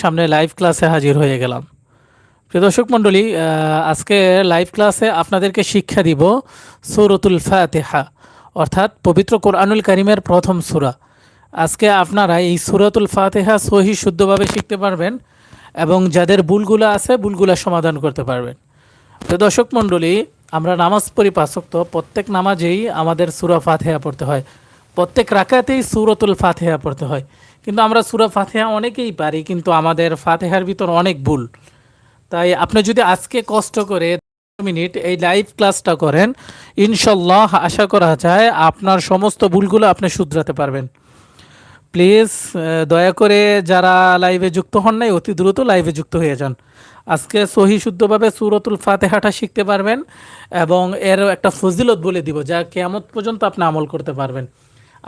সামনে লাইভ ক্লাসে হাজির হয়ে গেলাম। প্রিয় দর্শক মণ্ডলী আজকে লাইভ ক্লাসে আপনাদেরকে শিক্ষা দিব সৌরতুল ফাতেহা, অর্থাৎ পবিত্র কোরআনুল করিমের প্রথম সুরা। আজকে আপনারা এই সূরাতুল ফাতেহা সহি শুদ্ধভাবে শিখতে পারবেন এবং যাদের ভুলগুলো আছে, ভুলগুলো সমাধান করতে পারবেন। তো দর্শক মণ্ডলী, আমরা নামাজ পড়ি পাঁচক্ত, প্রত্যেক নামাজেই আমাদের সুরা ফাতেহা পড়তে হয়। প্রত্যেক রাকাতেই সুরতুল ফাতেহা পড়তে হয়। কিন্তু আমরা সুরা ফাতেহা অনেকেই পারি, কিন্তু আমাদের ফাতেহার ভিতর অনেক ভুল। তাই আপনি যদি আজকে কষ্ট করে মিনিট এই লাইভ ক্লাসটা করেন, ইনশাল্লাহ আশা করা যায় আপনার সমস্ত ভুলগুলো আপনি শুধরাতে পারবেন। প্লিজ দয়া করে যারা লাইভে যুক্ত হন নাই, অতি দ্রুত লাইভে যুক্ত হয়ে যান। আজকে সহি শুদ্ধভাবে সুরতুল ফাতেহাটা শিখতে পারবেন এবং এর একটা ফজিলত বলে দিব, যা কেয়ামত পর্যন্ত আপনি আমল করতে পারবেন।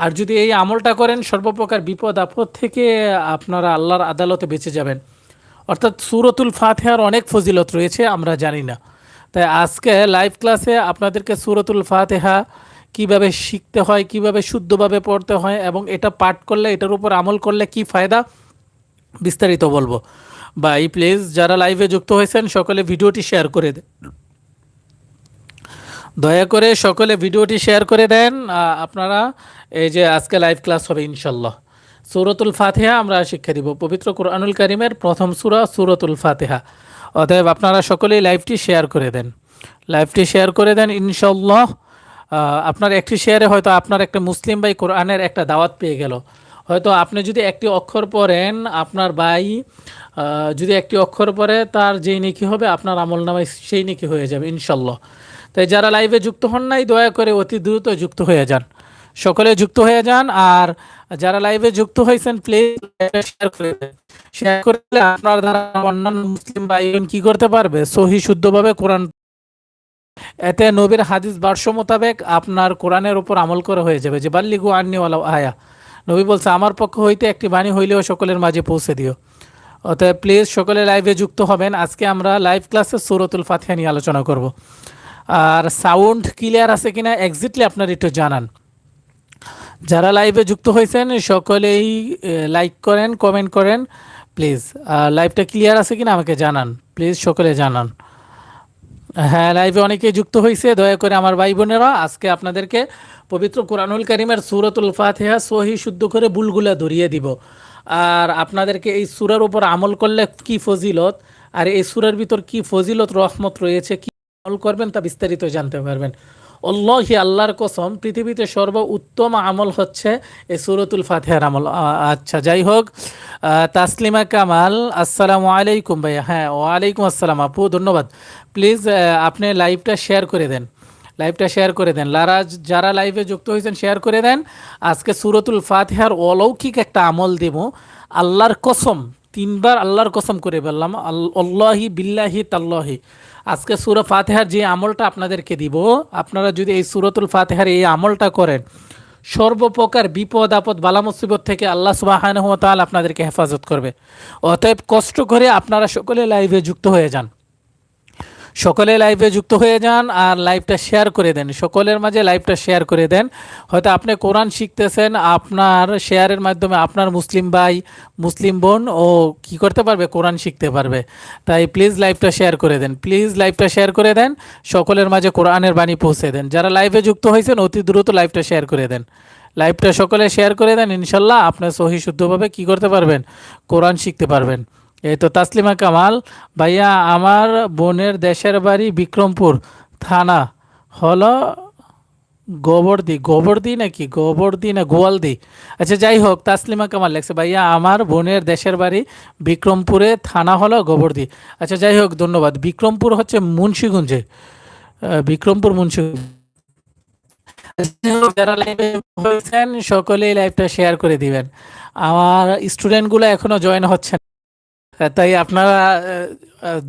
আর যদি এই আমলটা করেন, সর্বপ্রকার বিপদ, আপদ থেকে আপনারা আল্লাহর আদালতে বেঁচে যাবেন। অর্থাৎ সুরতুল ফাতেহার অনেক ফজিলত রয়েছে, আমরা জানি না। তাই আজকে লাইভ ক্লাসে আপনাদেরকে সুরতুল ফাতেহা কীভাবে শিখতে হয়, কীভাবে শুদ্ধভাবে পড়তে হয় এবং এটা পাঠ করলে, এটার উপর আমল করলে কি ফায়দা, বিস্তারিত বলব। বাই প্লিজ যারা লাইভে যুক্ত হয়েছেন, সকলে ভিডিওটি শেয়ার করে দেন দয়া করে সকলে ভিডিওটি শেয়ার করে দেন। আপনারা এই যে আজকে লাইভ ক্লাস হবে ইনশাল্লাহ। সুরতুল ফাতেহা আমরা শিক্ষা দিব। পবিত্র কোরআনুল করিমের প্রথম সুরা সুরতুল ফাতেহা। অতএব আপনারা সকলেই লাইভটি শেয়ার করে দেন। লাইভটি শেয়ার করে দেন ইনশাল্লাহ। আপনার একটি শেয়ারে হয়তো আপনার একটা মুসলিম ভাই কোরআনের একটা দাওয়াত পেয়ে গেল। হয়তো আপনি যদি একটি অক্ষর পড়েন, আপনার ভাই যদি একটি অক্ষর পড়ে, তার যেই নেকি হবে, আপনার আমল নামায় সেই নেকি হয়ে যাবে ইনশাল্লাহ। তাই যারা লাইভে যুক্ত হন নাই, দয়া করে অতি দ্রুত যুক্ত হয়ে যান। সকলে যুক্ত হয়ে যান আর যারা লাইভে যুক্ত হয়েছেন প্লিজ শেয়ার করে শেয়ার করলে আপনার দ্বারা অন্যান্য মুসলিম ভাই বোন কি করতে পারবে? সহি, শুদ্ধভাবে কোরআন এতে নবীর হাদিস বার্ষ মোতাবেক আপনার কোরআনের উপর আমল করা হয়ে যাবে। যে বাল্লিগু আন্নিওয়ালা আয়া। নবী বলছে, আমার পক্ষ হইতে একটি বাণী হইলেও সকলের মাঝে পৌঁছে দিও। অতএব প্লিজ সকলে লাইভে যুক্ত হবেন। আজকে আমরা লাইভ ক্লাসে সুরতুল ফাতিহা নিয়ে আলোচনা করব। আর সাউন্ড ক্লিয়ার আছে কিনা এক্স্যাক্টলি আপনার একটু জানান। যারা লাইভে যুক্ত হয়েছেন, সকলেই লাইক করেন কমেন্ট করেন প্লিজ আর লাইভটা ক্লিয়ার আছে কিনা আমাকে জানান। প্লিজ সকলে জানান। হ্যাঁ লাইভে অনেকেই যুক্ত হয়েছে, দয়া করে আমার ভাই বোনেরা, আজকে আপনাদেরকে পবিত্র কোরআনুল করিমের সুরতুল ফাতেহা সহি শুদ্ধ করে বুলগুলা ধরিয়ে দিব। আর আপনাদেরকে এই সুরার উপর আমল করলে কি ফজিলত, আর এই সুরার ভিতর কি ফজিলত, রহমত রয়েছে, কি আমল করবেন তা বিস্তারিত জানতে পারবেন। অল্লাহি আল্লাহর কসম, পৃথিবীতে সর্ব উত্তম আমল হচ্ছে এই সুরতুল ফাতেহার আমল। আচ্ছা যাই হোক তাসলিমা কামাল, আসসালামু আলাইকুম ভাইয়া। হ্যাঁ ওয়ালাইকুম আসসালাম আপু, ধন্যবাদ। প্লিজ আপনি লাইভটা শেয়ার করে দেন। লাইভটা শেয়ার করে দেন। লারা যারা লাইভে যুক্ত হয়েছেন শেয়ার করে দেন। আজকে সুরতুল ফাতিহার অলৌকিক একটা আমল দেব। আল্লাহর কসম, তিনবার আল্লাহর কসম করে বললাম আল্লাহি বিল্লাহি তাল্লাহি। আজকে সুরা ফাতেহার যে আমলটা আপনাদেরকে দিব, আপনারা যদি এই সুরতুল ফাতেহার এই আমলটা করেন, সর্বপ্রকার বিপদ, আপদ, বালা, মুসিবত থেকে আল্লাহ সুবাহ আপনাদেরকে হেফাজত করবে। অতএব কষ্ট করে আপনারা সকলে লাইভে যুক্ত হয়ে যান। সকলে লাইভে যুক্ত হয়ে যান আর লাইভটা শেয়ার করে দেন। সকলের মাঝে লাইভটা শেয়ার করে দেন। হয়তো আপনি কোরআন শিখতেছেন, আপনার শেয়ারের মাধ্যমে আপনার মুসলিম ভাই, মুসলিম বোন ও কি করতে পারবে? কোরআন শিখতে পারবে। তাই প্লিজ লাইভটা শেয়ার করে দেন। প্লিজ লাইভটা শেয়ার করে দেন, সকলের মাঝে কোরআনের বাণী পৌঁছে দেন। যারা লাইভে যুক্ত হয়েছেন, অতি দ্রুত লাইভটা শেয়ার করে দেন। লাইভটা সকলে শেয়ার করে দেন, ইনশাল্লাহ আপনার সহি শুদ্ধভাবে কি করতে পারবেন? কোরআন শিখতে পারবেন। এই তো তাসলিমা কামাল। ভাইয়া, আমার বোনের দেশের বাড়ি বিক্রমপুর থানা। হলো গোবরদি গোবরদি নাকি? গোবরদি না গোয়ালদি? আচ্ছা যাই হোক, তাসলিমা কামাল লেখছে, ভাইয়া, আমার বোনের দেশের বাড়ি বিক্রমপুরে থানা হলো গোবরদি। আচ্ছা যাই হোক, ধন্যবাদ। বিক্রমপুর হচ্ছে মুন্সিগঞ্জে। বিক্রমপুর মুন্সিগঞ্জ। যারা লাইভে হয়েছেন, সকলেই লাইভটা শেয়ার করে দিবেন। আমার স্টুডেন্টগুলো এখনও জয়েন হচ্ছে। তাই আপনারা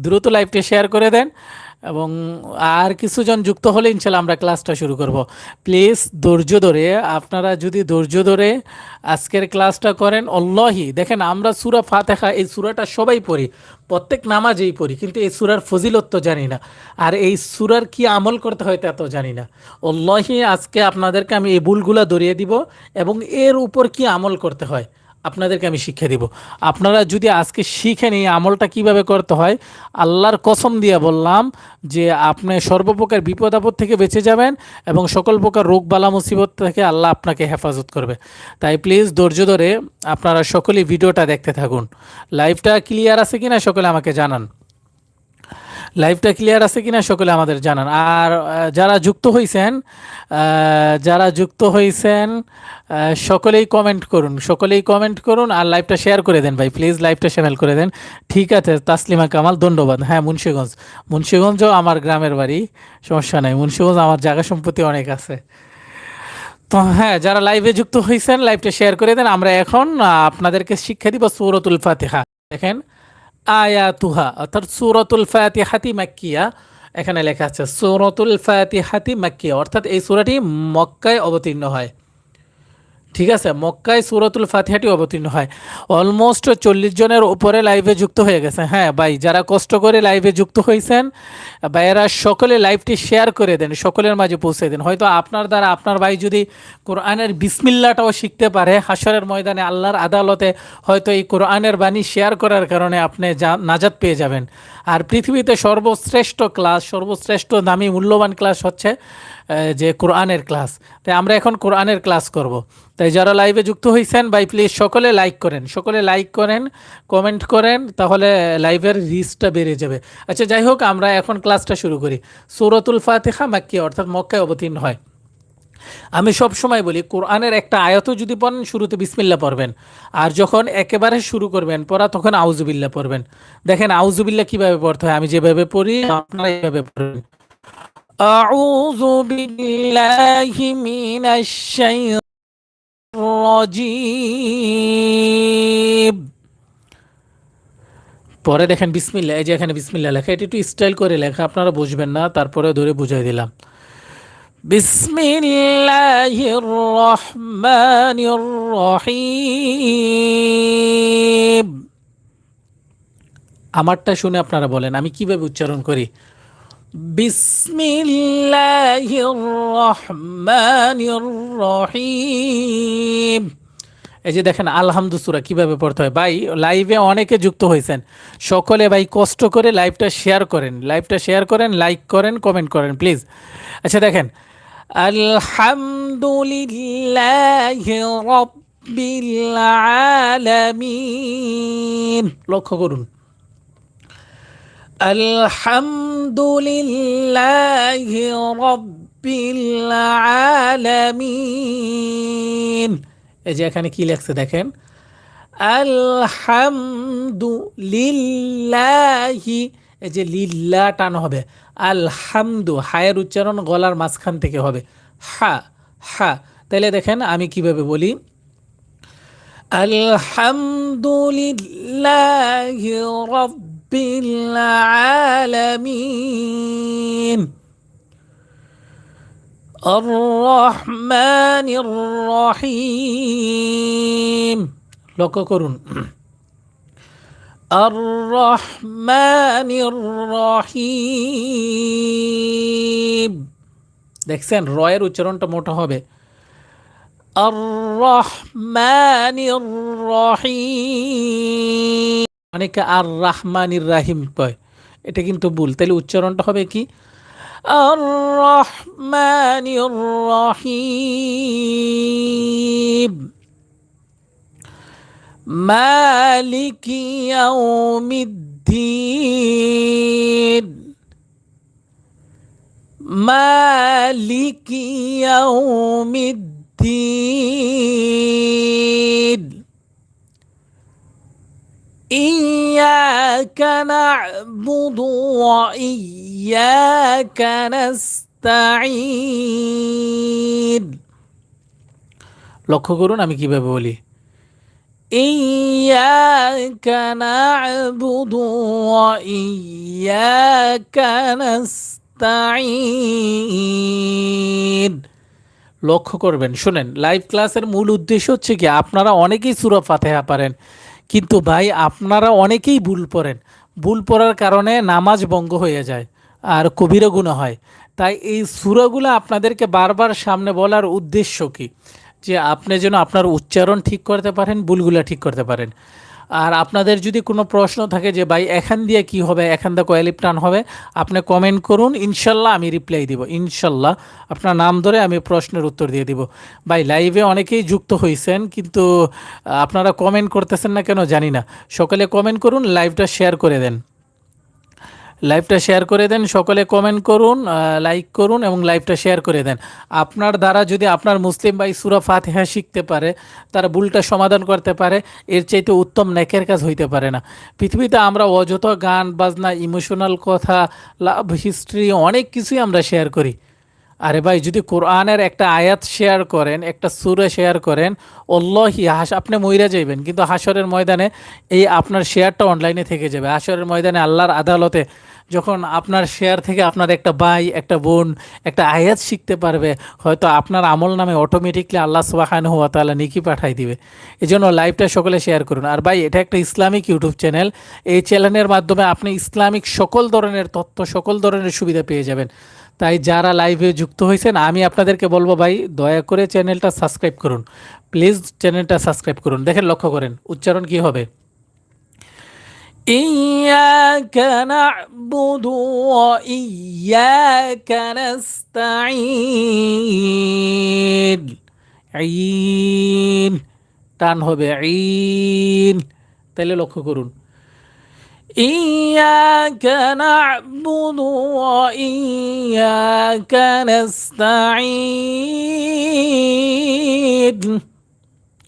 দ্রুত লাইভটা শেয়ার করে দেন এবং আর কিছুজন যুক্ত হলে ইনশাল্লাহ আমরা ক্লাসটা শুরু করব। প্লিজ ধৈর্য ধরে, আপনারা যদি ধৈর্য ধরে আজকের ক্লাসটা করেন, অল্লাহি, দেখেন আমরা সুরা ফাতেহা, এই সুরাটা সবাই পড়ি, প্রত্যেক নামাজেই পড়ি, কিন্তু এই সুরার ফজিলত তো জানি না। আর এই সুরার কি আমল করতে হয় তা তো জানি না। অল্লাহি, আজকে আপনাদেরকে আমি এই ভুলগুলো ধরিয়ে দিব এবং এর উপর কি আমল করতে হয়? আপনাদেরকে আমি শিক্ষা দিব। আপনারা যদি আজকে শিখে নিই আমলটা কীভাবে করতে হয়, আল্লাহর কসম দিয়ে বললাম যে আপনি সর্বপ্রকার বিপদ আপদ থেকে বেঁচে যাবেন এবং সকল প্রকার রোগ বালা মুসিবত থেকে আল্লাহ আপনাকে হেফাজত করবে। তাই প্লিজ ধৈর্য ধরে আপনারা সকলেই ভিডিওটা দেখতে থাকুন। লাইভটা ক্লিয়ার আছে কিনা সকলে আমাকে জানান। লাইভটা ক্লিয়ার আছে কিনা সকলে আমাদের জানান। আর যারা যুক্ত হয়েছেন যারা যুক্ত হয়েছেন সকলেই কমেন্ট করুন। সকলেই কমেন্ট করুন আর লাইভটা শেয়ার করে দেন ভাই। প্লিজ লাইভটা শেয়ার করে দেন। ঠিক আছে, তাসলিমা কামাল, ধন্যবাদ। হ্যাঁ মুন্সীগঞ্জ। মুন্সীগঞ্জও আমার গ্রামের বাড়ি, সমস্যা নাই। মুন্সীগঞ্জ আমার জায়গা সম্পত্তি অনেক আছে। তো হ্যাঁ যারা লাইভে যুক্ত হয়েছেন লাইভটা শেয়ার করে দেন। আমরা এখন আপনাদেরকে শিক্ষা দিব সৌরতুল ফাতিহা। দেখেন আয়াতুহা, অর্থাৎ সুরতুল ফাতিহাতি মাক্কিয়া। এখানে লেখা আছে সুরতুল ফাতিহাতি মাক্কিয়া, অর্থাৎ এই সুরাটি মক্কায় অবতীর্ণ হয়। ঠিক আছে, মক্কায় সুরতুল ফাতিহাটি অবতীর্ণ হয়। অলমোস্ট চল্লিশ জনের উপরে লাইভে যুক্ত হয়ে গেছে। হ্যাঁ ভাই, যারা কষ্ট করে লাইভে যুক্ত হয়েছেন ভাইয়েরা সকলে লাইভটি শেয়ার করে দেন, সকলের মাঝে পৌঁছে দেন। হয়তো আপনার দ্বারা আপনার ভাই যদি কোরআনের বিসমিল্লাটাও শিখতে পারে হাসরের ময়দানে আল্লাহর আদালতে হয়তো এই কোরআনের বাণী শেয়ার করার কারণে আপনি নাজাত পেয়ে যাবেন। আর পৃথিবীতে সর্বশ্রেষ্ঠ ক্লাস সর্বশ্রেষ্ঠ দামি, মূল্যবান ক্লাস হচ্ছে যে কোরআনের ক্লাস তাই আমরা এখন কোরআনের ক্লাস করব। তাই যারা লাইভে যুক্ত হয়েছেন ভাই প্লিজ সকলে লাইক করেন সকলে লাইক করেন কমেন্ট করেন তাহলে লাইভের রিচটা বেড়ে যাবে আচ্ছা যাই হোক আমরা এখন ক্লাসটা শুরু করি সৌরতুল ফাতেহা মাক্কি অর্থাৎ মক্কায় অবতীর্ণ হয় আমি সব সময় বলি কোরআনের একটা আয়ত যদি পড়েন শুরুতে বিসমিল্লা পড়বেন আর যখন একেবারে শুরু করবেন পড়া তখন আউজুবিল্লা পড়বেন দেখেন আউজুবিল্লা কিভাবে পড়তে হয় আমি যেভাবে পড়ি আপনারা এইভাবে পড়বেন أعوذ بالله من الشيطان রাজিম পরে দেখেন বিসমিল্লা, এই যে এখানে বিসমিল্লা লেখা, এটি একটু স্টাইল করে লেখা, আপনারা বুঝবেন না তারপরে ধরে বুঝাই দিলাম। বিসমিল্লাহির রহমানির রহিম আমারটা শুনে আপনারা বলেন, আমি কীভাবে উচ্চারণ করি? বিসমিল্লাহির রহমানির রহিম। এই যে দেখেন আলহামদু সুরা কীভাবে পড়তে হয়। ভাই লাইভে অনেকে যুক্ত হয়েছেন। সকলে ভাই কষ্ট করে লাইভটা শেয়ার করেন। লাইভটা শেয়ার করেন লাইক করেন কমেন্ট করেন প্লিজ আচ্ছা দেখেন আলহামদুলিল্লাহি রাব্বিল আলামিন। লক্ষ্য করুন। الحمد لله رب العالمين এই যে এখানে কি লেখছে দেখেন আলহামদু লিল্লাহি এই যে লিল্লা টান হবে আলহামদু হায়ের উচ্চারণ গলার মাঝখান থেকে হবে হা হা তাহলে দেখেন আমি কিভাবে বলি الحمد لله رب العالمين الرحمن الرحيم লক্ষ্য করুন الرحمن الرحيم দেখছেন রয়ের উচ্চারণটা মোটা হবে الرحمن الرحيم অনেকে আর রাহমানির রাহিম কয় এটা কিন্তু ভুল তাহলে উচ্চারণটা হবে কি الرحمن الرحيم مالك يوم الدين مالك يوم الدين إياك نعبد وإياك نستعين লক্ষ্য করুন আমি কিভাবে বলি إياك نعبد وإياك نستعين লক্ষ্য করবেন শুনেন লাইভ ক্লাসের মূল উদ্দেশ্য হচ্ছে কি আপনারা অনেকেই সুরা ফাতেহা পারেন কিন্তু ভাই, আপনারা অনেকেই ভুল পড়েন। ভুল পড়ার কারণে নামাজ ভঙ্গ হয়ে যায় আর কবিরা গুণ হয়। তাই এই সুরাগুলো আপনাদেরকে বারবার সামনে বলার উদ্দেশ্য কি? যে আপনি যেন আপনার উচ্চারণ ঠিক করতে পারেন, ভুলগুলো ঠিক করতে পারেন। আর আপনাদের যদি কোনো প্রশ্ন থাকে যে, ভাই, এখান দিয়ে কি হবে? এখান দিয়ে কোয়ালিপ্টান টান হবে? আপনি কমেন্ট করুন, ইনশাল্লাহ আমি রিপ্লাই দিব, ইনশাল্লাহ। আপনার নাম ধরে আমি প্রশ্নের উত্তর দিয়ে দিব। ভাই লাইভে অনেকেই যুক্ত হয়েছেন কিন্তু আপনারা কমেন্ট করতেছেন না কেন জানি না। সকালে কমেন্ট করুন লাইভটা শেয়ার করে দেন। লাইভটা শেয়ার করে দেন, সকলে কমেন্ট করুন লাইক করুন এবং লাইভটা শেয়ার করে দেন। আপনার দ্বারা যদি আপনার মুসলিম ভাই সুরা ফাতিহা শিখতে পারে, তার ভুলটা সমাধান করতে পারে, এর চাইতে উত্তম ন্যাকের কাজ হইতে পারে না। পৃথিবীতে আমরা অযথা গান, বাজনা ইমোশনাল কথা লাভ হিস্ট্রি অনেক কিছুই আমরা শেয়ার করি। আরে ভাই, যদি কোরআনের একটা আয়াত শেয়ার করেন, একটা সুরে শেয়ার করেন, অল্লাহি, হাস আপনি মইরা যাইবেন। কিন্তু হাসরের ময়দানে এই আপনার শেয়ারটা অনলাইনে থেকে যাবে। হাসরের ময়দানে আল্লাহর আদালতে যখন আপনার শেয়ার থেকে আপনার একটা ভাই, একটা বোন, একটা আয়াত শিখতে পারবে, হয়তো আপনার আমল নামে অটোমেটিকলি আল্লাহ সুবাহান হুয়া তাআলা নিকি পাঠাই দিবে। এই জন্য লাইভটা সকলে শেয়ার করুন। আর ভাই, এটা একটা ইসলামিক ইউটিউব চ্যানেল এই চ্যানেলের মাধ্যমে আপনি ইসলামিক সকল ধরনের তথ্য, সকল ধরনের সুবিধা পেয়ে যাবেন। তাই যারা লাইভে যুক্ত হয়েছেন আমি আপনাদেরকে বলবো ভাই দয়া করে চ্যানেলটা সাবস্ক্রাইব করুন প্লিজ চ্যানেলটা সাবস্ক্রাইব করুন দেখেন লক্ষ্য করেন উচ্চারণ কি হবে إياك نعبد وإياك نستعين عين টান হবে ঈন তাহলে লক্ষ্য করুন إياك نعبد وإياك نستعين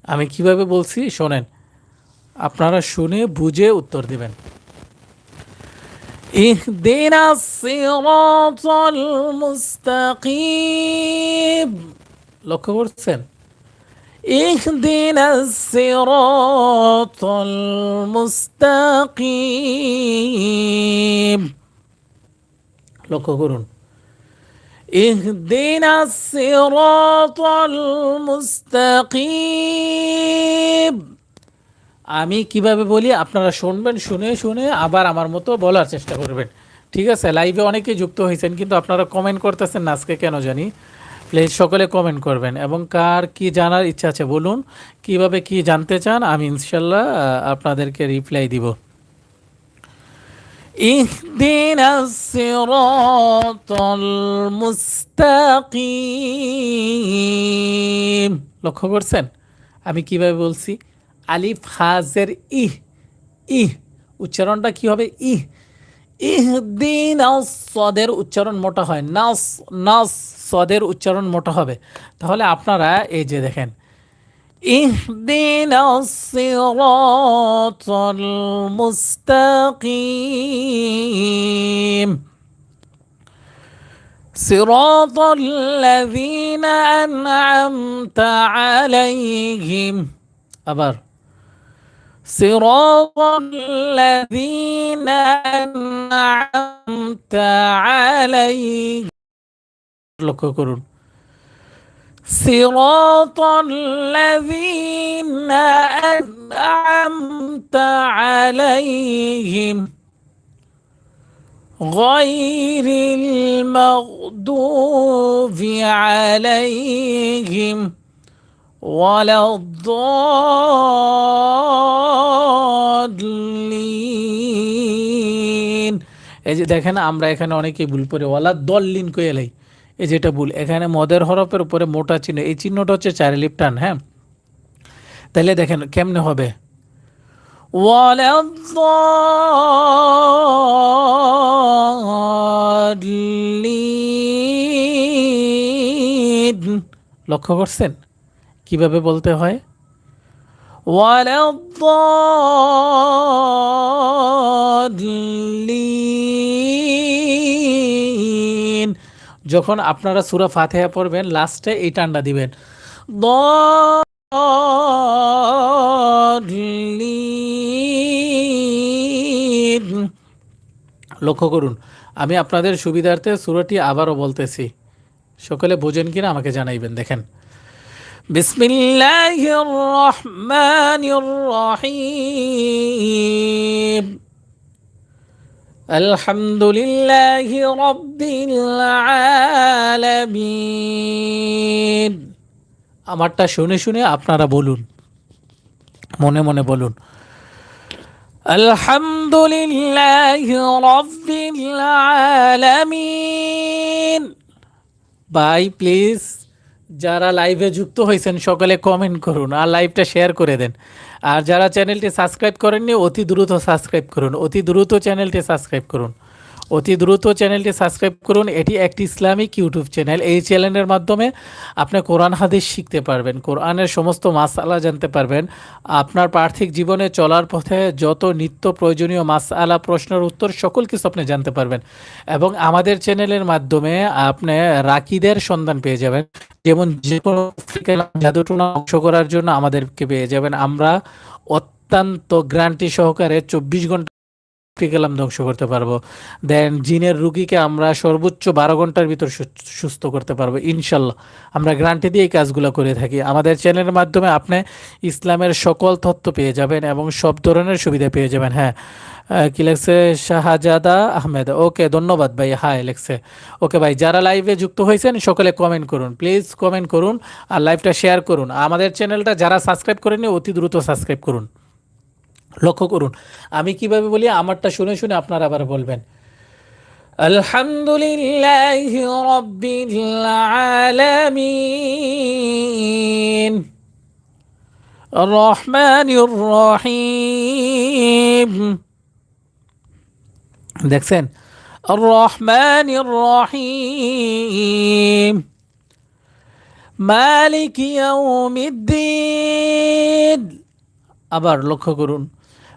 আমি কিভাবে বলছি শোনেন আপনারা শুনে বুঝে উত্তর দিবেন اهدنا الصراط المستقيم লক্ষ্য করছেন اهدنا الصراط المستقيم লক্ষ্য করুন اهدنا الصراط المستقيم আমি কিভাবে বলি আপনারা শুনবেন শুনে শুনে আবার আমার মতো বলার চেষ্টা করবেন ঠিক আছে লাইভে অনেকে যুক্ত হয়েছেন কিন্তু আপনারা কমেন্ট করতেছেন না আজকে কেন জানি প্লিজ সকলে কমেন্ট করবেন এবং কার কি জানার ইচ্ছা আছে বলুন কিভাবে কি জানতে চান আমি ইনশাল্লাহ আহ, আপনাদেরকে রিপ্লাই দিব اهدنا الصراط المستقيم লক্ষ্য করছেন আমি কিভাবে বলছি আলিফ হাজের ইহ ইহ উচ্চারণটা কি হবে ইহ ইহ দিন সদের উচ্চারণ মোটা হয় নাস নাস সদের উচ্চারণ মোটা হবে তাহলে আপনারা এই যে দেখেন اهدنا الصراط المستقيم صراط الذين أنعمت عليهم أبر صراط الذين أنعمت عليهم লক্ষ্য করুন صراط الذين أنعمت عليهم غير المغضوب عليهم ولا الضالين এই যে দেখেন আমরা এখানে অনেকেই ভুল করে ওয়ালা দল্লিন কয়ে এলাই এই যেটা ভুল এখানে মদের হরফের উপরে মোটা চিহ্ন এই চিহ্নটা হচ্ছে চার লিপটান হ্যাঁ তাহলে দেখেন কেমনে হবে ولا الضالين লক্ষ্য করছেন কিভাবে বলতে হয় ولا الضالين যখন আপনারা সুরা ফাতেহা পড়বেন লাস্টে এই টান্ডা দিবেন ضالين লক্ষ্য করুন আমি আপনাদের সুবিধার্থে সুরাটি আবারও বলতেছি সকলে বোঝেন কিনা আমাকে জানাইবেন দেখেন বিসমিল্লাহির রহমানির রহিম الحمد لله رب العالمين আমারটা শুনে শুনে আপনারা বলুন মনে মনে বলুন আলহামদুলিল্লাহ রব্বিল আলামিন ভাই প্লিজ যারা লাইভে যুক্ত হয়েছেন, সকলে কমেন্ট করুন আর লাইভটা শেয়ার করে দেন। আর যারা চ্যানেলটি সাবস্ক্রাইব করেননি, অতি দ্রুত সাবস্ক্রাইব করুন, অতি দ্রুত চ্যানেলটি সাবস্ক্রাইব করুন। অতি দ্রুত চ্যানেলটি সাবস্ক্রাইব করুন। এটি একটি ইসলামিক ইউটিউব চ্যানেল। এই চ্যানেলের মাধ্যমে আপনি কোরআন, হাদিস শিখতে পারবেন। কোরআনের সমস্ত মাসালা জানতে পারবেন। আপনার পার্থিক জীবনে চলার পথে যত নিত্য প্রয়োজনীয় মাসালা প্রশ্নের উত্তর, সকল কিছু আপনি জানতে পারবেন। এবং আমাদের চ্যানেলের মাধ্যমে আপনি রাকিদের সন্ধান পেয়ে যাবেন। যেমন যে কোনো জাদু টুনা অংশ করার জন্য আমাদেরকে পেয়ে যাবেন। আমরা অত্যন্ত গ্রান্টি সহকারে চব্বিশ ঘণ্টা কালাম ধ্বংস করতে পারব। দেন জিনের রুগীকে আমরা সর্বোচ্চ বারো ঘণ্টার ভিতর সুস্থ করতে পারব, ইনশাল্লাহ। আমরা গ্রান্টি দিয়ে এই কাজগুলো করে থাকি। আমাদের চ্যানেলের মাধ্যমে আপনি ইসলামের সকল তথ্য পেয়ে যাবেন এবং সব ধরনের সুবিধা পেয়ে যাবেন। হ্যাঁ কি লেখছে? শাহজাদা আহমেদ। ওকে, ধন্যবাদ ভাই। হাই লেখছে। ওকে ভাই, যারা লাইভে যুক্ত হয়েছেন, সকলে কমেন্ট করুন। প্লিজ কমেন্ট করুন আর লাইভটা শেয়ার করুন। আমাদের চ্যানেলটা যারা সাবস্ক্রাইব করেনি অতি দ্রুত সাবস্ক্রাইব করুন। লক্ষ্য করুন। আমি কীভাবে বলি? আমারটা শুনে শুনে আপনারা আবার বলবেন। আলহামদুলিল্লাহ রব্বিল আলামিন। রহিম। দেখছেন? রহমানির রহিম। মালিক ইয়াউমিদ্দিন। আবার লক্ষ্য করুন।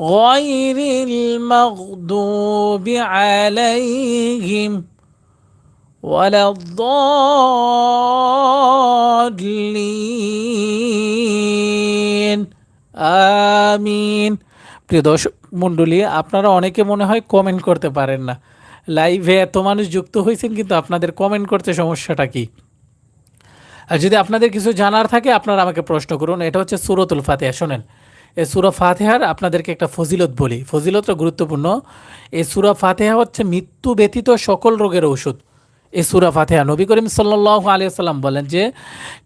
غير المغضوب عليهم ولا الضالين আমিন প্রিয় দর্শক মণ্ডলী আপনারা অনেকে মনে হয় কমেন্ট করতে পারেন না লাইভে এত মানুষ যুক্ত হয়েছেন কিন্তু আপনাদের কমেন্ট করতে সমস্যাটা কি আর যদি আপনাদের কিছু জানার থাকে আপনারা আমাকে প্রশ্ন করুন এটা হচ্ছে সুরতুল ফাতেহা শোনেন এই সুরা ফাতেহার আপনাদেরকে একটা ফজিলত বলি। ফজিলতটা গুরুত্বপূর্ণ। এ সুরা ফাতেহা হচ্ছে মৃত্যু ব্যতীত সকল রোগের ঔষধ। এই সুরা ফাতেহা নবী করিম সাল্লাহ আলিয়াল্লাম বলেন যে,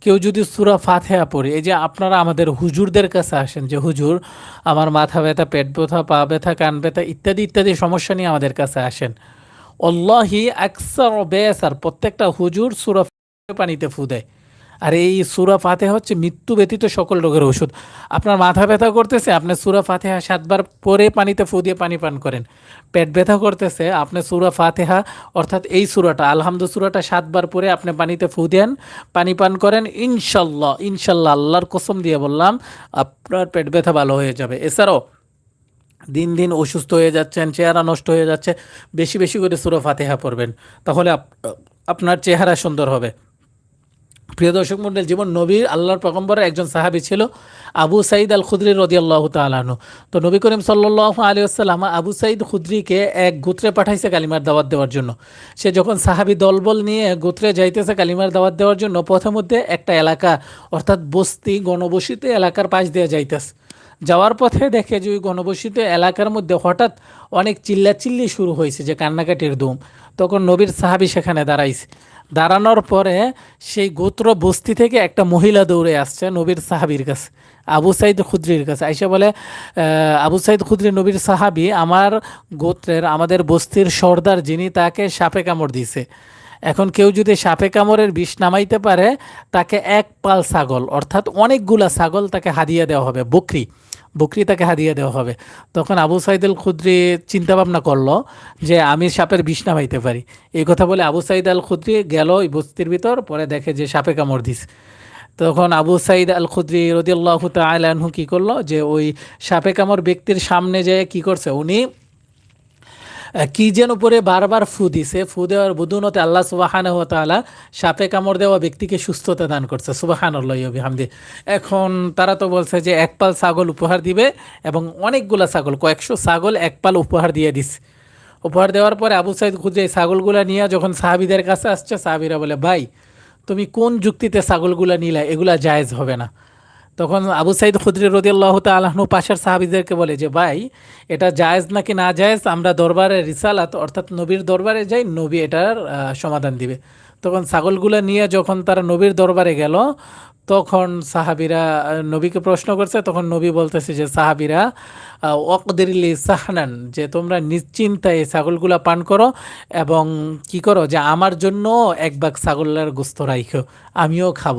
কেউ যদি সুরা ফাতেহা পড়ে, এই যে আপনারা আমাদের হুজুরদের কাছে আসেন যে, হুজুর, আমার মাথা ব্যথা, পেট ব্যথা, পা ব্যথা, কান ব্যথা, ইত্যাদি ইত্যাদি সমস্যা নিয়ে আমাদের কাছে আসেন। অল্লাহি আকসার ও বেসার, প্রত্যেকটা হুজুর সুরা পানিতে ফু দেয়। আর এই সুরা ফাতেহা হচ্ছে মৃত্যু ব্যতীত সকল রোগের ওষুধ। আপনার মাথা ব্যথা করতেছে, আপনি সুরা ফাতেহা সাতবার পরে পানিতে ফু দিয়ে পানি পান করেন। পেট ব্যথা করতেছে, আপনি সুরা ফাতেহা, অর্থাৎ এই সুরাটা আলহামদু সুরাটা সাতবার পরে আপনি পানিতে ফু দেন, পানি পান করেন, ইনশাল্লাহ ইনশাল্লাহ আল্লাহর কসম দিয়ে বললাম, আপনার পেট ব্যথা ভালো হয়ে যাবে। এছাড়াও, দিন দিন অসুস্থ হয়ে যাচ্ছেন, চেহারা নষ্ট হয়ে যাচ্ছে, বেশি বেশি করে সুরা ফাতেহা পড়বেন, তাহলে আপনার চেহারা সুন্দর হবে। প্রিয় দর্শক মন্ডল, যেমন নবীর আল্লাহর পগম্বরের একজন সাহাবী ছিল আবু সাইদ আল খুদ্রি রদি আল্লাহ তালাহনু তো নবী করিম সাল্লাহ আলী আসসালাম আবু সাইদ খুদ্রিকে এক গোত্রে পাঠাইছে কালিমার দাওয়াত দেওয়ার জন্য। সে যখন সাহাবি দলবল নিয়ে গোত্রে যাইতেছে কালিমার দাওয়াত দেওয়ার জন্য প্রথমধ্যে একটা এলাকা, অর্থাৎ বস্তি, গণবসিত এলাকার পাশ দিয়ে যাইতেছে। যাওয়ার পথে দেখে যে ওই গণবসিত এলাকার মধ্যে হঠাৎ অনেক চিল্লাচিল্লি শুরু হয়েছে যে কান্নাকাটির দুম তখন নবীর সাহাবি সেখানে দাঁড়াইছে। দাঁড়ানোর পরে সেই গোত্র বস্তি থেকে একটা মহিলা দৌড়ে আসছে নবীর সাহাবির কাছে, আবু সাইদ খুদ্রির কাছে। আইসা বলে আবু সাইদ খুদ্রি নবীর সাহাবি আমার গোত্রের, আমাদের বস্তির সর্দার যিনি তাকে সাপে কামড় দিছে এখন কেউ যদি সাপে কামড়ের বিষ নামাইতে পারে, তাকে এক পাল ছাগল, অর্থাৎ অনেকগুলা ছাগল তাকে হাদিয়া দেওয়া হবে, বকরি। বকরি তাকে হাদিয়া দেওয়া হবে। তখন আবু সাইদুল খুদ্রি চিন্তা ভাবনা করল যে আমি সাপের বিষ নামাইতে পারি। এই কথা বলে আবু সাইদ আল খুদ্রি গেল ওই বস্তির ভিতর, পরে দেখে যে সাপে কামড় দিস তখন আবু সাইদ আল খুদ্রি রদিয়াল্লাহ তালাহু কী করল? যে ওই সাপে কামড় ব্যক্তির সামনে যেয়ে কী করছে? উনি কি যেন পরে বারবার ফু দিছে। ফু দেওয়ার বুদুনতে আল্লাহ সুবাহান তালা সাপে কামড় দেওয়া ব্যক্তিকে সুস্থতা দান করছে। সুবাহান হামদি এখন তারা তো বলছে যে এক পাল ছাগল উপহার দিবে এবং অনেকগুলা ছাগল, কয়েকশো ছাগল এক পাল উপহার দিয়ে দিছে। উপহার দেওয়ার পরে আবু সাইদ খুঁজে এই ছাগলগুলা নিয়ে যখন সাহাবিদের কাছে আসছে, সাহাবিরা বলে, ভাই, তুমি কোন যুক্তিতে ছাগলগুলা নিলা? এগুলা জায়েজ হবে না। তখন আবু সাইদ খুদ্রি রদিয়াল্লাহ তালাহনু পাশের সাহাবিদেরকে বলে যে, ভাই, এটা জায়েজ নাকি না জায়েজ? আমরা দরবারে রিসালাত, অর্থাৎ নবীর দরবারে যাই, নবী এটার সমাধান দিবে। তখন ছাগলগুলো নিয়ে যখন তারা নবীর দরবারে গেল, তখন সাহাবিরা নবীকে প্রশ্ন করছে, তখন নবী বলতেছে যে, সাহাবিরা অকদিরলি সাহনান, যে তোমরা নিশ্চিন্তায় ছাগলগুলা পান করো এবং কি করো, যে আমার জন্য এক বাগ ছাগলের গোস্ত রাইখো, আমিও খাব।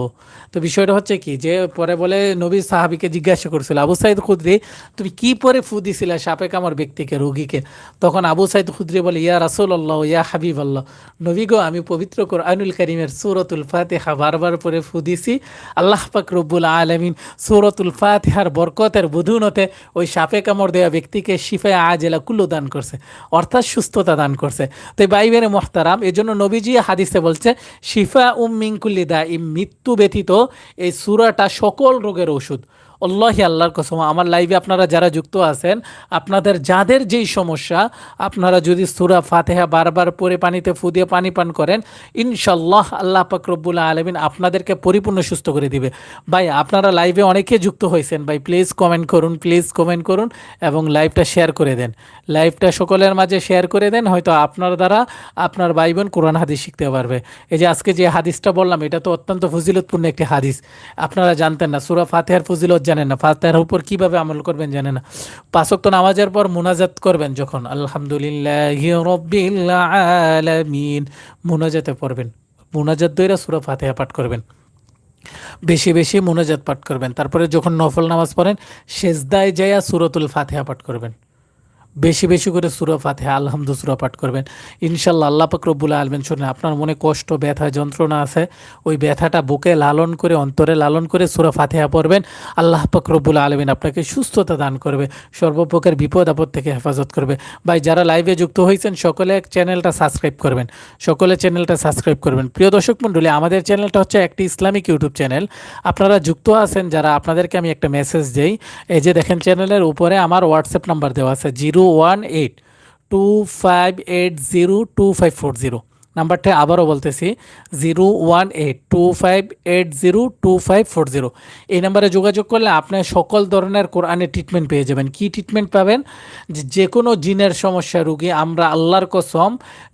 তো বিষয়টা হচ্ছে কি, যে পরে বলে নবী সাহাবিকে জিজ্ঞাসা করছিল, আবু সাইদ খুদ্রি, তুমি কি পরে ফু দিছিলে সাপে কামড় ব্যক্তিকে, রোগীকে? তখন আবু সাইদ খুদ্রি বলে, ইয়া রাসুল আল্লাহ ইয়া হাবিব আল্লাহ নবী গো, আমি পবিত্র কর আইনুল করিমের সুরতুল ফাতেহা বারবার পরে ফু দিছি। আল্লাহ পাক রব্বুল আলমিন সুরতুল ফাতেহার বরকতের বুধুনতে ওই সাপে কামড় দেওয়া ব্যক্তিকে শিফায় আজেলা কুল্লু দান করছে, অর্থাৎ সুস্থতা দান করছে। তো এই বাইবের মোহতারাম এই জন্য নবীজি হাদিসে বলছে, শিফা উম মিঙ্কুল্লি দা এই মৃত্যু ব্যতীত এই সুরাটা সকল রোগের ওষুধ অল্লাহি আল্লাহর কসম, আমার লাইভে আপনারা যারা যুক্ত আছেন, আপনাদের যাদের যেই সমস্যা, আপনারা যদি সুরা ফাতেহা বারবার পরে পানিতে ফু দিয়ে পানি পান করেন ইনশাল্লাহ আল্লাহ পাকরবুল্লা আলমিন আপনাদেরকে পরিপূর্ণ সুস্থ করে দিবে। ভাই, আপনারা লাইভে অনেকে যুক্ত হয়েছেন, ভাই প্লিজ কমেন্ট করুন প্লিজ কমেন্ট করুন এবং লাইভটা শেয়ার করে দেন। লাইভটা সকলের মাঝে শেয়ার করে দেন, হয়তো আপনার দ্বারা আপনার ভাই বোন কোরআন হাদিস শিখতে পারবে। এই যে আজকে যে হাদিসটা বললাম, এটা তো অত্যন্ত ফজিলতপূর্ণ একটি হাদিস। আপনারা জানতেন না, সুরা ফাতেহার ফজিলত জানেন না, ফাতেহার উপর কীভাবে আমল করবেন জানে না। পাঁচক তো নামাজের পর মোনাজাত করবেন যখন, আলহামদুলিল্লাহ রব্বিল আলামিন, মোনাজাতে পড়বেন। মোনাজাত দইরা সুরা ফাতেহা পাঠ করবেন। বেশি বেশি মোনাজাত পাঠ করবেন। তারপরে যখন নফল নামাজ পড়েন, সেজদায় যাইয়া সুরতুল ফাতেহা পাঠ করবেন। বেশি বেশি করে সুরা ফাতেহা, আলহামদু সুরা পাঠ করবেন। ইনশাল্লাহ আল্লাহ পাক রব্বুল আলমেন শুনে আপনার মনে কষ্ট, ব্যথা, যন্ত্রণা আছে, ওই ব্যথাটা বুকে লালন করে, অন্তরে লালন করে সুরা ফাতেহা পড়বেন। আল্লাহ পাক রব্বুল আলমিন আপনাকে সুস্থতা দান করবে, সর্বপ্রকার বিপদ আপদ থেকে হেফাজত করবে। ভাই, যারা লাইভে যুক্ত হয়েছেন, সকলে চ্যানেলটা সাবস্ক্রাইব করবেন। সকলে চ্যানেলটা সাবস্ক্রাইব করবেন। প্রিয় দর্শক মণ্ডলী, আমাদের চ্যানেলটা হচ্ছে একটি ইসলামিক ইউটিউব চ্যানেল। আপনারা যুক্ত আছেন, যারা আপনাদেরকে আমি একটা মেসেজ দেই, এই যে দেখেন, চ্যানেলের উপরে আমার হোয়াটসঅ্যাপ নাম্বার দেওয়া আছে, zero one eight two five eight zero two five four zero নাম্বারটা আবারও বলতেছি zero one eight two five eight zero two five four zero এই নাম্বারে যোগাযোগ করলে আপনি সকল ধরনের কোরআনের ট্রিটমেন্ট পেয়ে যাবেন। কি ট্রিটমেন্ট পাবেন? যে যে কোনো জিনের সমস্যা, রুগী, আমরা আল্লাহর কসম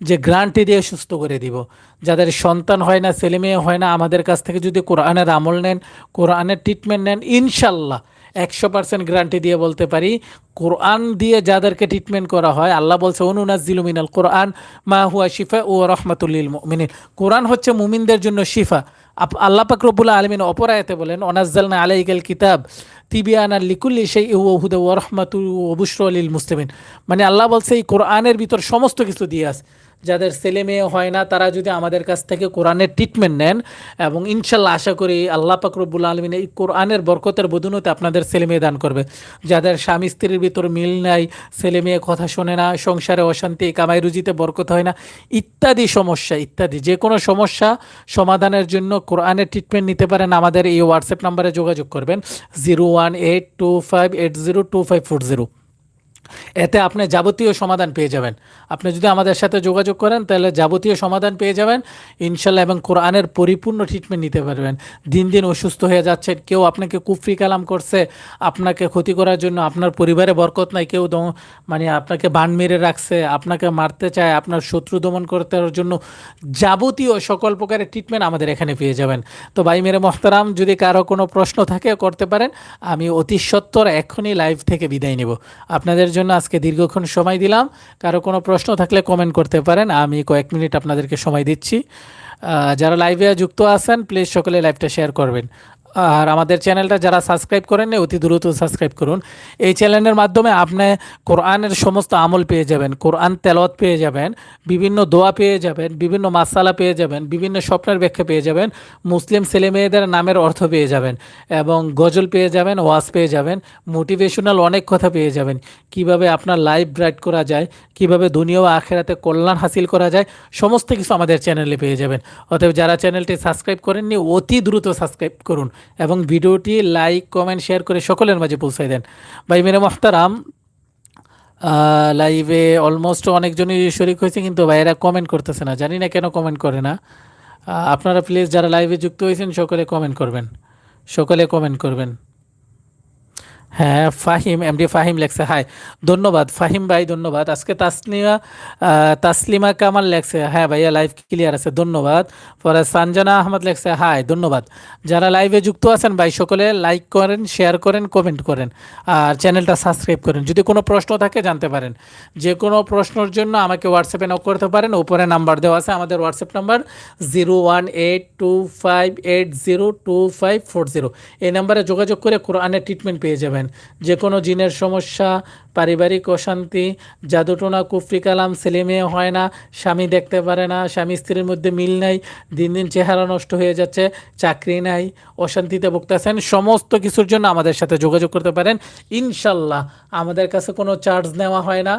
যে গ্রান্টি দিয়ে সুস্থ করে দিব। যাদের সন্তান হয় না, ছেলে মেয়ে হয় না, আমাদের কাছ থেকে যদি কোরআনের আমল নেন, কোরআনের ট্রিটমেন্ট নেন, ইনশাল্লাহ একশো পার্সেন্ট গ্যারান্টি দিয়ে বলতে পারি, কোরআন দিয়ে যাদেরকে ট্রিটমেন্ট করা হয়, আল্লাহ বলছে অনুনাজিলু মিনাল কোরআন মা হুয়া শিফা ও রহমাতুল্লিল মিনিন কোরআন হচ্ছে মুমিনদের জন্য শিফা। আপ- আল্লাহ পাক রব্বুল্লাহ আলমিন অপরায়তে বলেন, অনাজ্জালনা আলাইকাল কিতাব তিবিয়ানা লিকুল্লি সেই ওহুদা ও রহমাতু ওবুশ্র আলীল মুসলিমিন। মানে আল্লাহ বলছে, এই কোরআনের ভিতর সমস্ত কিছু দিয়ে আছে যাদের ছেলে মেয়ে হয় না, তারা যদি আমাদের কাছ থেকে কোরআনের ট্রিটমেন্ট নেন এবং ইনশাল্লাহ আশা করি আল্লাহ পাকরবুল আলমিন এই কোরআনের বরকতের বদুনতে আপনাদের ছেলে মেয়ে দান করবে। যাদের স্বামী স্ত্রীর ভিতর মিল নাই, ছেলে মেয়ে কথা শোনে না, সংসারে অশান্তি, কামাই রুজিতে বরকত হয় না, ইত্যাদি সমস্যা, ইত্যাদি যে কোনো সমস্যা সমাধানের জন্য কোরআনের ট্রিটমেন্ট নিতে পারেন, আমাদের এই হোয়াটসঅ্যাপ নাম্বারে যোগাযোগ করবেন zero one eight two five eight zero two five four zero এতে আপনি যাবতীয় সমাধান পেয়ে যাবেন। আপনি যদি আমাদের সাথে যোগাযোগ করেন, তাহলে যাবতীয় সমাধান পেয়ে যাবেন। ইনশাল্লাহ এবং কোরআনের পরিপূর্ণ ট্রিটমেন্ট নিতে পারবেন। দিন দিন অসুস্থ হয়ে যাচ্ছেন, কেউ আপনাকে কুফরি কালাম করছে, আপনাকে ক্ষতি করার জন্য আপনার পরিবারে বরকত নাই, কেউ মানে আপনাকে বান মেরে রাখছে, আপনাকে মারতে চায়, আপনার শত্রু দমন করতে জন্য যাবতীয় সকল প্রকারের ট্রিটমেন্ট আমাদের এখানে পেয়ে যাবেন। তো ভাই মেরে মোহতারাম, যদি কারও কোনো প্রশ্ন থাকে করতে পারেন, আমি অতি সত্তর এখনই লাইভ থেকে বিদায় নেব। আপনাদের জন্য আজকে দীর্ঘক্ষণ সময় দিলাম। কারও কোনো প্রশ্ন থাকলে কমেন্ট করতে পারেন। আমি কয়েক মিনিট আপনাদেরকে সময় দিচ্ছি। যারা লাইভে যুক্ত আছেন প্লিজ সকলে লাইভটা শেয়ার করবেন। আর আমাদের চ্যানেলটা যারা সাবস্ক্রাইব করেননি, অতি দ্রুত সাবস্ক্রাইব করুন। এই চ্যানেলের মাধ্যমে আপনি কোরআনের সমস্ত আমল পেয়ে যাবেন, কোরআন তেলত পেয়ে যাবেন, বিভিন্ন দোয়া পেয়ে যাবেন, বিভিন্ন মাসালা পেয়ে যাবেন, বিভিন্ন স্বপ্নের ব্যাখ্যা পেয়ে যাবেন, মুসলিম ছেলে মেয়েদের নামের অর্থ পেয়ে যাবেন এবং গজল পেয়ে যাবেন, ওয়াজ পেয়ে যাবেন, মোটিভেশনাল অনেক কথা পেয়ে যাবেন। কীভাবে আপনার লাইফ ব্রাইট করা যায়, কীভাবে দুনিয়া ও আখেরাতে কল্যাণ হাসিল করা যায়, সমস্ত কিছু আমাদের চ্যানেলে পেয়ে যাবেন। অতএব যারা চ্যানেলটি সাবস্ক্রাইব করেননি, অতি দ্রুত সাবস্ক্রাইব করুন। এবং ভিডিওটি লাইক, কমেন্ট, শেয়ার করে সকলের মাঝে পৌঁছাই দেন। ভাই মেরে মোহতারাম লাইভে অলমোস্ট অনেকজনই শরিক হয়েছে, কিন্তু ভাইয়েরা কমেন্ট করতেছে না। জানি না কেন কমেন্ট করে না। আপনারা প্লিজ যারা লাইভে যুক্ত হয়েছেন, সকলে কমেন্ট করবেন। সকলে কমেন্ট করবেন। হ্যাঁ ফাহিম এমডি ফাহিম লেখছে। হাই ধন্যবাদ। ফাহিম ভাই, ধন্যবাদ। আজকে তাসলিমা তাসলিমা কামাল লেখছে। হ্যাঁ ভাইয়া লাইভ ক্লিয়ার আছে, ধন্যবাদ। পরে সানজানা আহমদ লেখছে হাই ধন্যবাদ। যারা লাইভে যুক্ত আছেন ভাই, সকলে লাইক করেন শেয়ার করেন কমেন্ট করেন। আর চ্যানেলটা সাবস্ক্রাইব করেন। যদি কোনো প্রশ্ন থাকে, জানতে পারেন। যে কোনো প্রশ্নের জন্য আমাকে হোয়াটসঅ্যাপে নক করতে পারেন। উপরে নাম্বার দেওয়া আছে, আমাদের WhatsApp number zero one eight two five eight zero two five four zero এই নাম্বারে যোগাযোগ করে কোরআনের ট্রিটমেন্ট পেয়ে যাবেন। যে কোনো জিনের সমস্যা, পারিবারিক অশান্তি, জাদুটোনা, কুফরি কালাম, ছেলে মেয়ে হয় না, স্বামী দেখতে পারে না, স্বামী স্ত্রীর মধ্যে মিল নাই, দিন দিন চেহারা নষ্ট হয়ে যাচ্ছে, চাকরি নাই, অশান্তিতে ভুগতেছেন, সমস্ত কিছুর জন্য আমাদের সাথে যোগাযোগ করতে পারেন। ইনশাল্লাহ আমাদের কাছে কোনো চার্জ নেওয়া হয় না।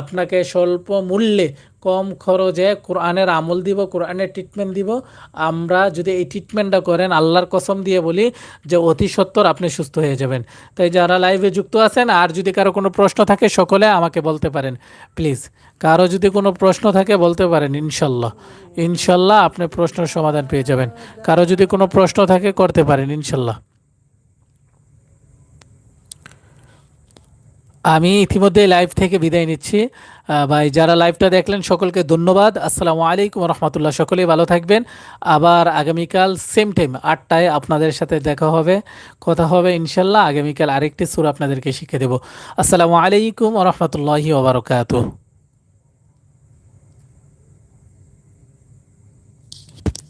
আপনাকে স্বল্প মূল্যে কম খরচে কোরআনের আমল দিব, কোরআনের ট্রিটমেন্ট দিব। আমরা যদি এই ট্রিটমেন্টটা করেন, আল্লাহর কসম দিয়ে বলি যে অতি সত্বর আপনি সুস্থ হয়ে যাবেন। তাই যারা লাইভে যুক্ত আছেন, আর যদি কারও কোনো প্রশ্ন থাকে, সকলে আমাকে বলতে পারেন। প্লিজ কারও যদি কোনো প্রশ্ন থাকে, বলতে পারেন, ইনশাল্লাহ। ইনশাল্লাহ আপনি প্রশ্নের সমাধান পেয়ে যাবেন। কারও যদি কোনো প্রশ্ন থাকে, করতে পারেন, ইনশাল্লাহ। আমি ইতিমধ্যে লাইভ থেকে বিদায় নিচ্ছি। ভাই, যারা লাইভটা দেখলেন, সকলকে ধন্যবাদ। আসসালামু আলাইকুম রহমতুল্লাহ সকলেই ভালো থাকবেন। আবার আগামীকাল সেম টাইম আটটায় আপনাদের সাথে দেখা হবে, কথা হবে, ইনশাল্লাহ। আগামীকাল আরেকটি সুর আপনাদেরকে শিখে দেবো। আসসালামু আলাইকুম রহমতুল্লাহি ওবরকাতুহ।